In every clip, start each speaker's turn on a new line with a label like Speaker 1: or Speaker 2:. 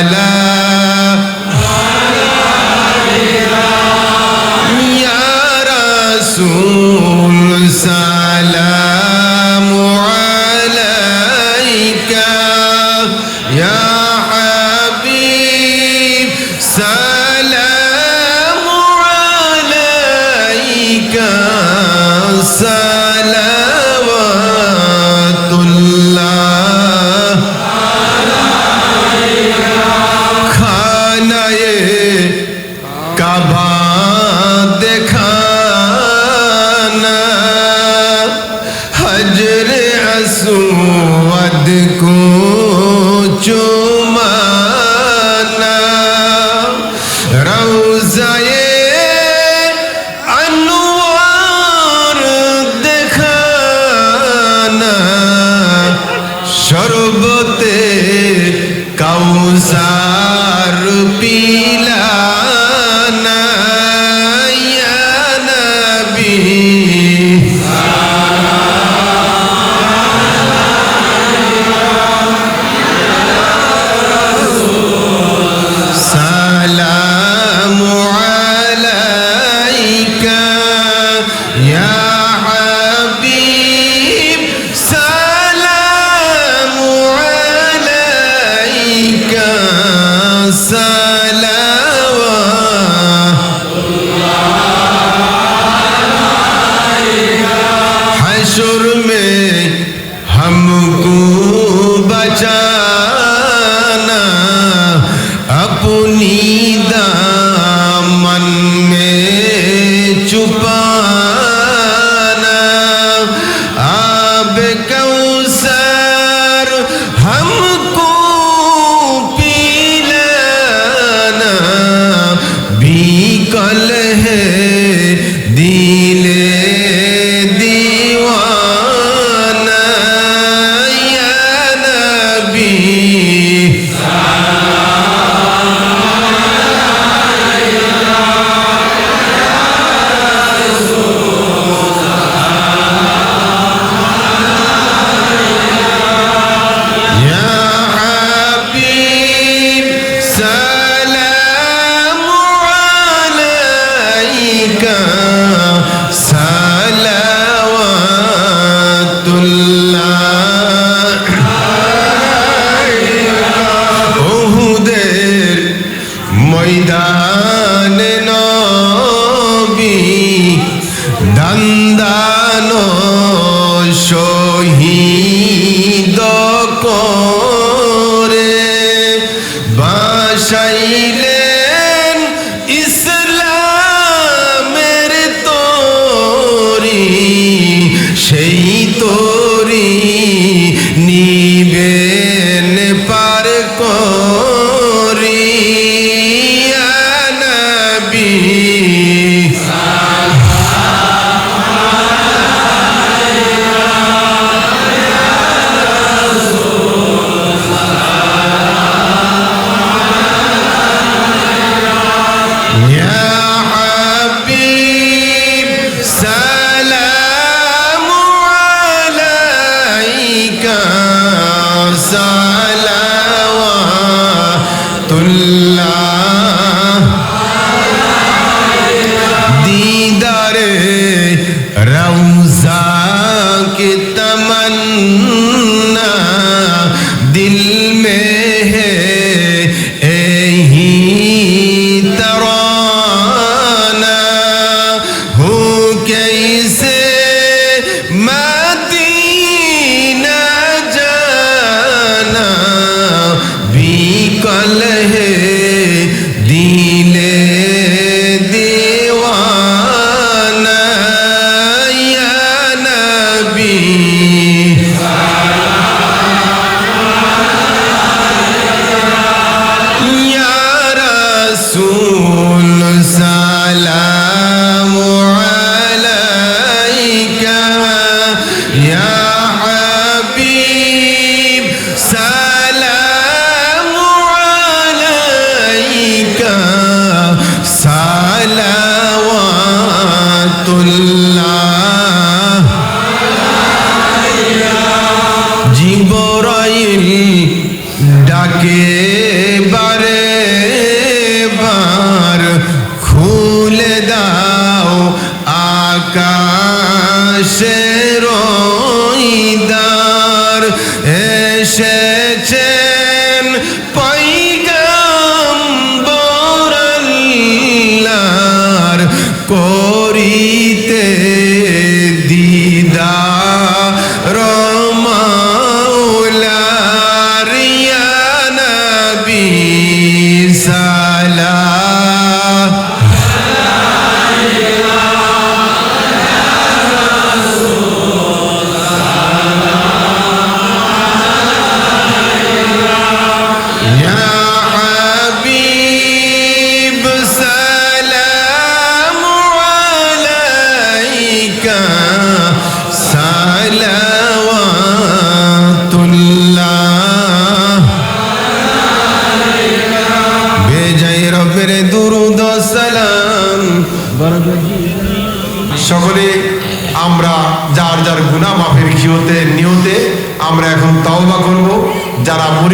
Speaker 1: ala में हमको बचाना अपनी दिल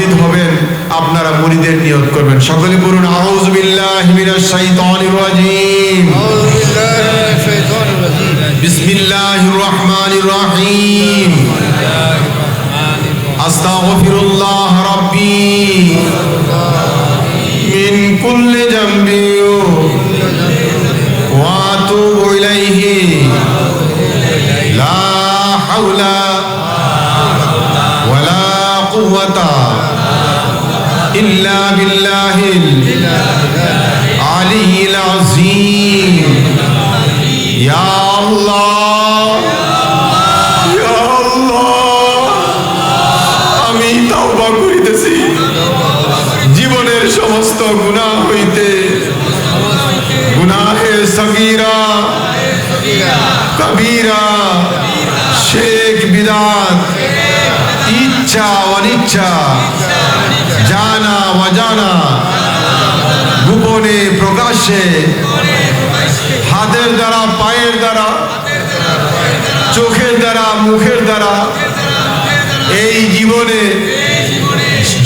Speaker 1: মুরিদ হবেন আপনারা মুরিদের নিয়ত করবেন। সকলে বলুন আউযু قوة إلا بالله العلي العظيم. চোখের দ্বারা, মুখের দ্বারা এই জীবনে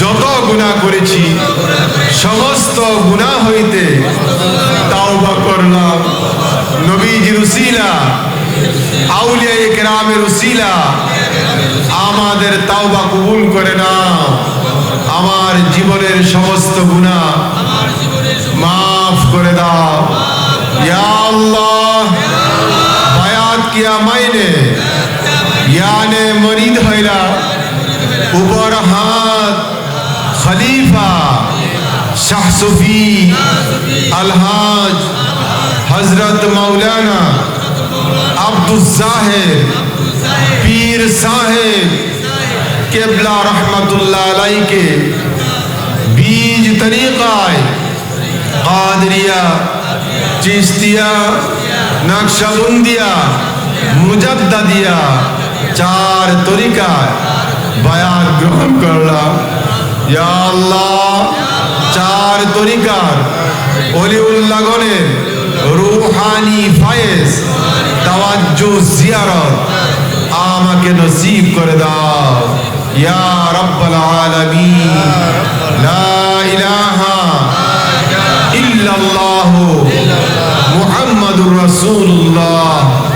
Speaker 1: যত গুণা করেছি, সমস্ত গুণা হইতে তাওবা করলাম। নবীজির উসিলা আউলিয়া কেরামের উসিলা, আমাদের তাওবা কবুল করে না আমার জীবনের সমস্ত গুণা মাফ করে দাও। ইয়া আল্লাহ। বায়াত কিয়া মাইনে ইয়ানে মরিদ হইলা উপর হাত খলিফা শাহ সুফি আলহাজ হজরত মৌলানা আব্দুল সাহেব পীর সাহেব কেবলা রহমতুল্লাহ আলাইকে বীজ তরিকায় কাদরিয়া চিস্তিয়া নকশবন্দিয়া মুজদ্দিয়া চার তরিকায় বায়াত গ্রহণ করলাম। ইয়া আল্লাহ, চার তরিকার অলিউল্লাগনের রুহানি ফায়েজ, তাওয়াজ্জু জিয়ারত আমাকে নসিব করে দাও। ইয়া রাব্বাল আলামিন, লা ইলাহা ইল্লাল্লাহ মুহাম্মাদুর রাসূলুল্লাহ।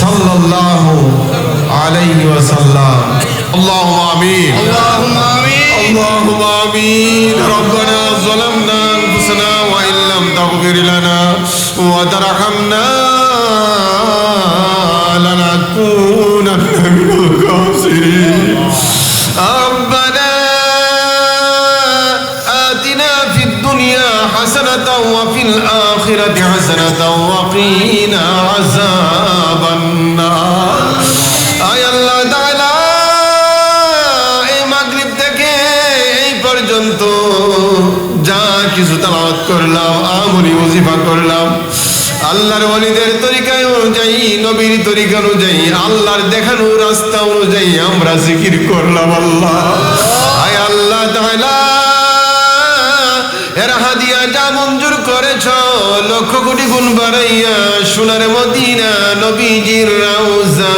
Speaker 1: সাল্লাল্লাহু আলাইহি ওয়াসাল্লাম اللهم آمين
Speaker 2: اللهم آمين
Speaker 1: اللهم آمين ربنا ظلمنا أنفسنا وإن لم تغفر لنا وترحمنا لنكونن من الخاسرين ربنا آتنا في الدنيا حسنة وفي الآخرة حسنة وقنا عذاب ওজিফা করলাম। আল্লাহর ওলিদের তরিকায় অনুযায়ী, নবীর তরিকা অনুযায়ী, আল্লাহর দেখানো রাস্তা অনুযায়ী আমরা জিকির করলাম আল্লাহ। আয় আল্লাহ তাআলা, এর হাদিয়া যা মঞ্জুর করেছ, লক্ষ কোটি গুণ বাড়াইয়া সোনার মদিনা নবীজির রাউজা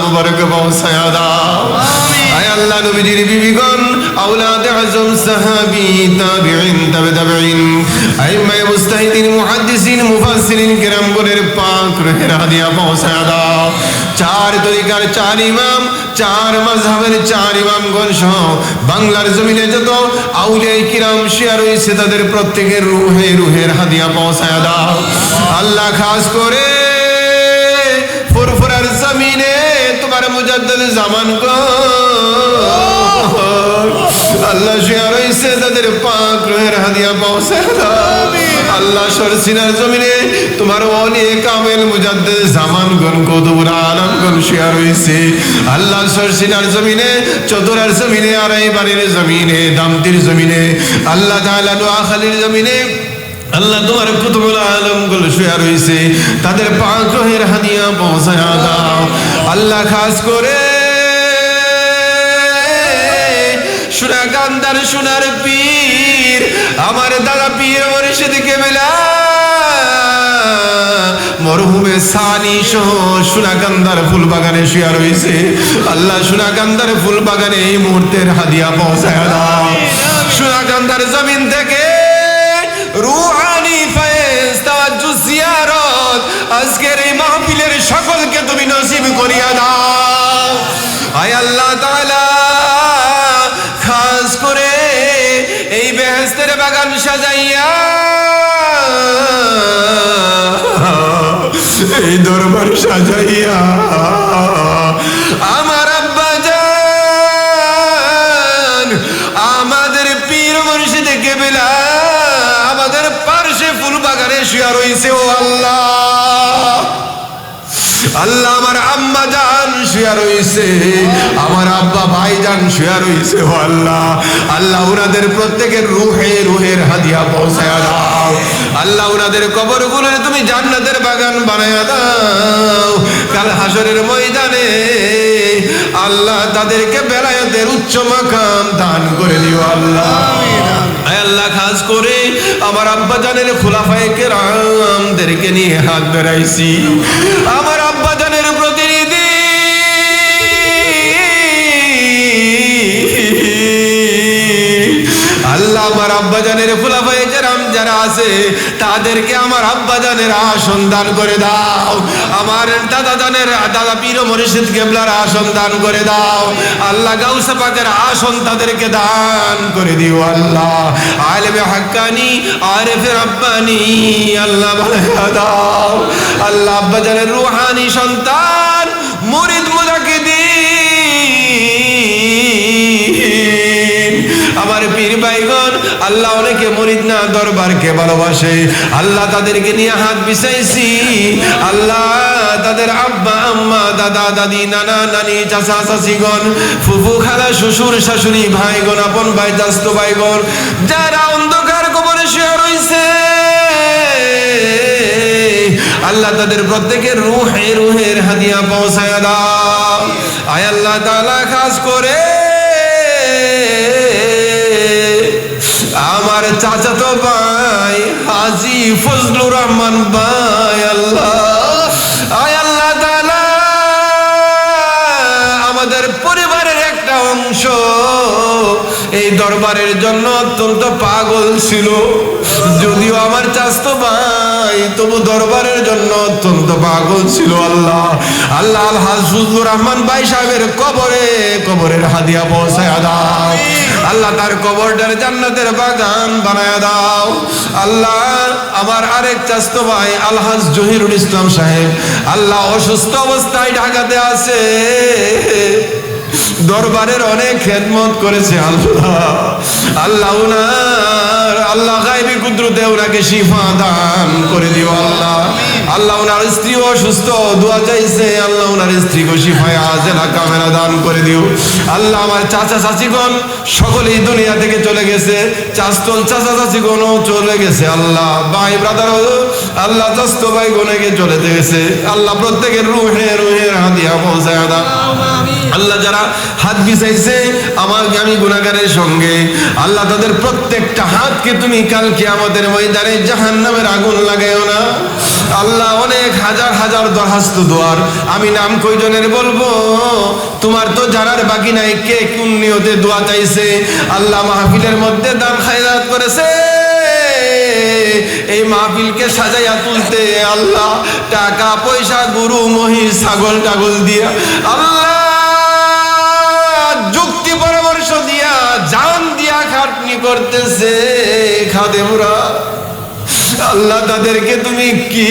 Speaker 1: মুবারক পৌঁছায়া দাও। আয় আল্লাহ নবীজির বিবিগণ, আওলাদ আজম সাহাবী, তাবিঈন, তাবে তাবিঈন। রহের হাদিয়া পৌঁছায়া দাও। চার তরিকার চার ইমাম, চার মাঝহাবের চার ইমামগণ সহ বাংলার জমিনে যত আউলিয়াই কিরাম, শিয়া রয়েছে, তাদের প্রত্যেকের রুহে রুহের হাদিয়া পৌঁছায় দাও। আল্লাহ খাস করে ফুরফুরার জমিনে তোমার মুজাদ্দিদ জামান গো আল্লাহ শিয়া রয়েছে তাদের পাক রুহের হাদিয়া দাও আল্লাহ সরসিনার জমিনে তোমার ওলি কামেল মুজাদ্দিদ জামান গন কদুর আলম গন শিয়া রয়েছে। আল্লাহ সরসিনার জমিনে, চতুরার জমিনে আড়াই বাড়ির জমিনে, দামতির জমিনে, আল্লাহ তাআলা নোয়াখালীর জমিনে, আল্লাহ তোমার কুতুবুল আলমগুলো শুয়া রয়েছে। তাদের পাক রহের হাদিয়া পৌঁছায় আল্লাহ খাস করে সুরাকান্দার সোনার পীর আমার দাদা পীর মরিষে দিকে বেলা মরহুমে সানি সহ সুনাকান্দার ফুল বাগানে শুয়া রয়েছে আল্লাহ সুনাকান্দার ফুল বাগানে এই মুহূর্তের হাদিয়া পৌঁছায় দাও। সুনাকান্দার জমিন থেকে রুহানি ফয়েজ তাওয়াজ্জু জিয়ারত আজকের এই মাহফিলের সকলকে তুমি নসিব করিয়া দাও। আয় আল্লাহ বাগান সাজাইয়া। এই দরবার সাজাইয়া। আমার আব্বা যান আমাদের পীর দেখে বেলা আমাদের পার্শ্বে ফুল বাগানে শুয়া রয়েছে ও আল্লাহ। আল্লাহ আমার আম্মা জান শুয়া রয়েছে আমার আব্বা ভাই জান শুয়া রয়েছে আল্লাহ। আল্লাহ উনাদের প্রত্যেকের রুহে, রুহের হাদিয়া পৌঁছায় দাও। আল্লাহ উনাদের কবর গুলোরে তুমি জান্নাতের বাগান বানায় দাও। কাল হাসরের ময়দানে আল্লাহ তাদেরকে বেলায়েতের উচ্চ মাকাম দান করে দিও আল্লাহ। আল্লাহ আমার আব্বা হাত আমার আব্বা জানের আল্লাহ আমার আব্বা কেরাম যারা আছে, তাদেরকে আমার আব্বা জানের আসন দান করে দাও। আমার দাদা জানের দাদা পীর মরিশিদ কেবলার আসন দান করে দাও। আল্লাহ গাউসা পাকের আসন তাদেরকে দান করে দিও আল্লাহ। আলেমে হাক্কানি, আরেফে রব্বানি, আল্লাহ দাও। আল্লাহ আব্বা জানের রুহানি সন্তান আল্লাহ অনেকে মরিদ না দরবারকে ভালোবাসে। আল্লাহ তাদেরকে নিয়ে হাত বিছাইছি আল্লাহ তাদের আব্বা, আম্মা, দাদা, দাদি, নানা, নানি, চাচা, চাচিগণ, ফুফু, খালা, শ্বশুর, শাশুড়ি, ভাইগণ, আপন ভাই চাস্ত ভাইগণ, যারা অন্ধকার কবরে শুয়ে রয়েছে আল্লাহ তাদের প্রত্যেকের রুহে, রুহের হাদিয়া পৌঁছায় দাও। আয় আল্লাহ তাআলা, খাস করে। আমার চাচাতো ভাই হাজি ফজলুর রহমান ভাই, আল্লাহ। আয় আল্লাহ আমাদের পরিবারের একটা অংশ এই দরবারের জন্য অত্যন্ত পাগল ছিল। যদিও আমার চাস্তো ভাই তবু দরবারের জন্য অত্যন্ত পাগল ছিল আল্লাহ। আল্লাহ আল রহমান ভাই সাহেবের কবরে, কবরের হাদিয়া পৌঁছায় দাও। আল্লাহ তার কবরটার জান্নাতের বাগান বানায় দাও। আল্লাহ, আমার আরেক চাস্তো ভাই আলহাজ জহিরুল ইসলাম সাহেব, আল্লাহ অসুস্থ অবস্থায় ঢাকাতে আছে। দরবারের অনেক খেদমত করেছে আল্লাহ। আল্লাহ আল্লাহ গাইবি কুদরতে ওনাকে শিফা দান করে দিও আল্লাহ। আল্লাহ ওনার স্ত্রী অসুস্থ, দোয়া চাইছে, আল্লাহ ওনার স্ত্রীকে শিফায় আজেলা কামেরা দান করে দিও। আল্লাহ আমার চাচা চাচিগণ সকলেই দুনিয়া থেকে চলে গেছে। চাস্তন চাচা চাচিগণও চলে গেছে, আল্লাহ। ভাই ব্রাদার আল্লাহ চাস্ত ভাই গনেকে চলে গেছে। আল্লাহ প্রত্যেকের রুহে, রুহের হাতিয়া পৌঁছায় দাও। আল্লাহ যারা হাত বিছাইছে আমার আমি গুণাগারের সঙ্গে। আল্লাহ তাদের প্রত্যেকটা হাতকে তুমি কালকে আমাদের ময়দানে জাহান নামের আগুন লাগাইও না। আল্লাহ অনেক হাজার হাজার দরখাস্ত দোয়ার আমি নাম কয়জনের বলব? তোমার তো জানার বাকি নাই কে কোন নিয়তে দোয়া চাইছে। আল্লাহ মাহফিলের মধ্যে দান খায়রাত করেছে। এই মাহফিলকে সাজাইয়া তুলতে আল্লাহ টাকা পয়সা, গরু, মহিষ, ছাগল, টাগল দিয়া আল্লাহ যুক্তি পরামর্শ দিয়া জান দিয়া খাটনি করতেছে খাদেমরা। আল্লাহ তাদেরকে তুমি কি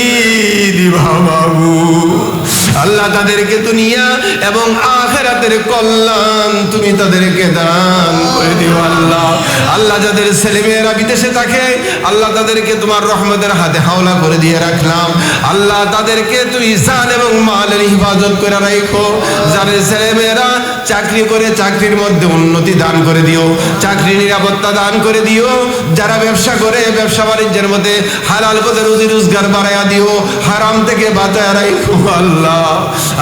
Speaker 1: দিবা বাবু? আল্লাহ তাদেরকে দুনিয়া এবং আখেরাতের কল্যাণ তুমি তাদেরকে দান করে দিও আল্লাহ। আল্লাহ যাদের ছেলেমেয়েরা বিদেশে থাকে, আল্লাহ তাদেরকে তোমার রহমতের হাতে হাওলা করে দিয়ে রাখলাম। আল্লাহ তাদেরকে তুমি জান এবং মালের হিফাজত করে রাখো। যাদের ছেলেমেয়েরা চাকরি করে, চাকরির মধ্যে উন্নতি দান করে দিও। চাকরি নিরাপত্তা দান করে দিও। যারা ব্যবসা করে, ব্যবসা বাণিজ্যের মধ্যে হালাল পথে রুজি রোজগার বাড়াইয়া দিও। হারাম থেকে বাঁচায় রাখো আল্লাহ।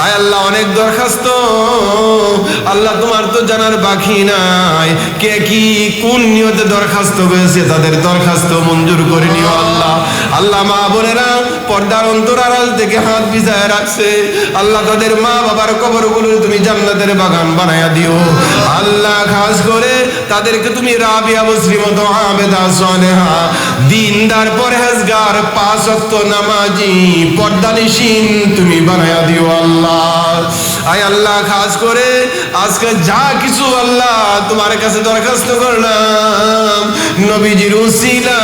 Speaker 1: আয় আল্লাহ, অনেক দরখাস্ত। আল্লাহ, তোমার তো জানার বাকি নাই। কে কি কোন নিয়তে দরখাস্ত করেছে, তাদের দরখাস্ত মঞ্জুর করে নিও আল্লাহ। আল্লাহ, মা বোনেরা পর্দার অন্তরাল থেকে হাত রাখছে। আল্লাহ, তাদের মা বাবার তুমি জান্নাতের বাগান বানায়া দিও। আল্লাহ, খাস করে তাদেরকে তুমি রাবিয়া মুসলিমত আবেদা সনেহা দিনদার, পরহেজগার, পাঁচ ওয়াক্ত নামাজি তুমি বানায়া দিও আল্লাহ। আয় আল্লাহ খাস করে আজকে যা কিছু আল্লাহ তোমার কাছে দরখাস্ত করলাম নবীজির উসিলা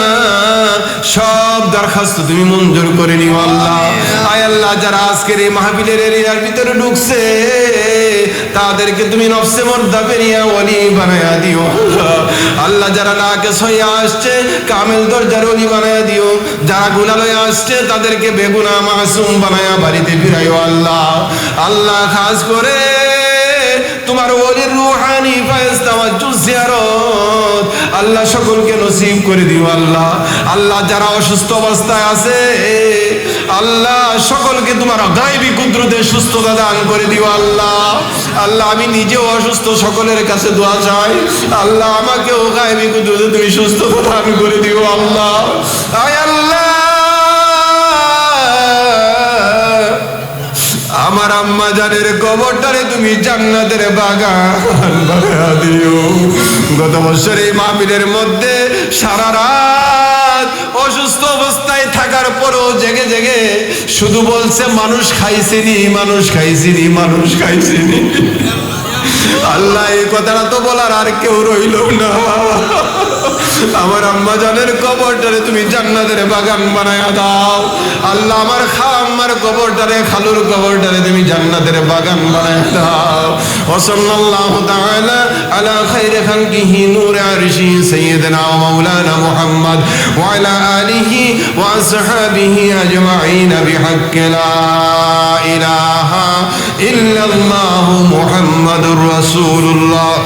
Speaker 1: সব দরখাস্ত তুমি মঞ্জুর করে নিও আল্লাহ। আয় আল্লাহ যারা আজকের এই মাহফিলের এরিয়ার ভিতরে ঢুকছে তাদেরকে তুমি নফসে মর্দা পেরিয়া অলি বানায়া দিও। আল্লাহ যারা নাকে সইয়া আসছে, কামেল দরজার অলি বানায়া দিও। যারা গুনালয়ে আসছে, তাদেরকে বেগুনা মাসুম বানায়া বাড়িতে ফিরাইও আল্লাহ। আল্লাহ খাস করে তোমার ওলির রুহানি ফায়স্তাওয়াজ্জু জিয়ারত। আল্লাহ সকলকে নসিব করে দিও আল্লাহ। আল্লাহ যারা অসুস্থ অবস্থায় আছে, আল্লাহ সকলকে তোমার গায়বী কুদরতে সুস্থতা দান করে দিও আল্লাহ। আল্লাহ, আমি নিজেও অসুস্থ, সকলের কাছে দোয়া চাই। আল্লাহ, আমাকেও গায়বী কুদরতে তুমি সুস্থতা দান করে দিও আল্লাহ। আয় আল্লাহ আমার আম্মা জানের কবরটারে তুমি জান্নাতের বাগান বানায়া দিও। গত বছর এই মধ্যে সারা রাত অসুস্থ অবস্থায় থাকার পরও জেগে জেগে শুধু বলছে, মানুষ খাইছিনি মানুষ খাইছিনি মানুষ খাইছিনি। আল্লাহ, এই কথাটা তো বলার আর কেউ রইল না আমার আম্মা জানের কবরটারে তুমি জান্নাতের বাগান বানায়া দাও। আল্লাহ আমার খা আম্মার কবরটারে, খালুর কবরটারে তুমি জান্নাতের বাগান বানায়া দাও। ওসল্লাল্লাহু তাআলা আলা খাইরি খালকিহি নূর আরশি সাইয়্যিদিনা ওয়া মাওলানা মুহাম্মদ ওয়া আলা আলিহি ওয়া আসহাবিহি আজমাইন বিহাক্কি লা ইলাহা ইল্লাল্লাহু মুহাম্মাদুর রাসূলুল্লাহ।